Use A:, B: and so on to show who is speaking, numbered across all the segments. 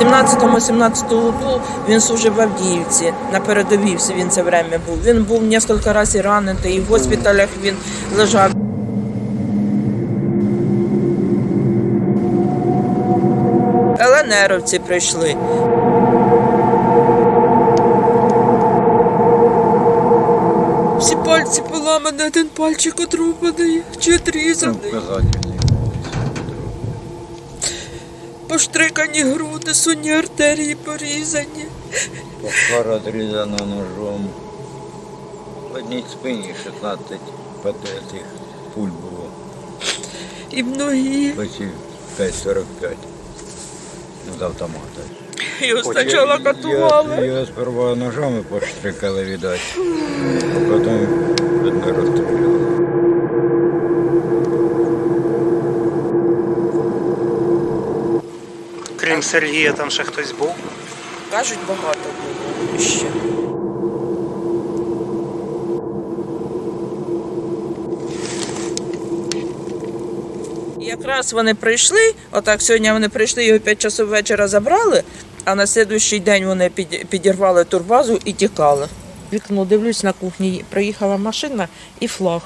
A: 16-17 году він служив в Авдіївці, на передовій він це время був. Він був кілька разів ранений, і в госпіталях він лежав. ЛНРовці прийшли. Всі пальці поламані, один пальчик отрубаний чи отрізаний. Поштрикані груди, сонні артерії порізані.
B: Похара отрізана ножом. В одній спині 16 патетих пуль було.
A: І в ногі.
B: Почти 5,45. Ну, з автомата.
A: Його спочатку катували.
B: Його сперва ножами поштрикали, видать, а потім видно розстріляли.
C: Крім Сергія, там ще хтось був.
A: Кажуть, багато було ще. Якраз вони прийшли, отак сьогодні вони прийшли, його 5 часов вечора забрали, а на слідуючий день вони підірвали турбазу і тікали. Вікно дивлюсь на кухні, приїхала машина і флаг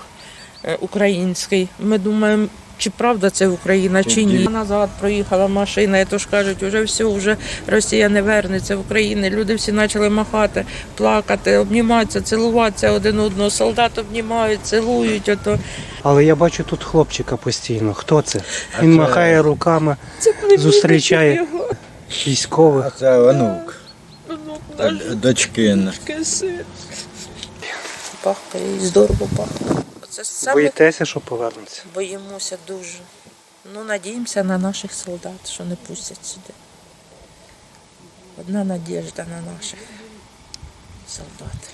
A: е, український. Ми думаємо, чи правда це Україна, чи ні. Назад проїхала машина, і то ж кажуть, вже все, вже Росія не вернеться в Україну. Люди всі почали махати, плакати, обніматися, цілуватися один одного. Солдат обнімають, цілують. Ото.
D: Але я бачу тут хлопчика постійно. Хто це? Він
B: це-
D: махає руками
A: Це
D: Зустрічає.
A: його.
D: військових.
B: А це онук.
A: Ну,
B: Та
A: син. І здорово пахне. Це саме
D: Боїтеся, що повернеться?
A: боїмося дуже. Ну, надіємося на наших солдат, що не пустять сюди. Одна надіжда на наших солдат.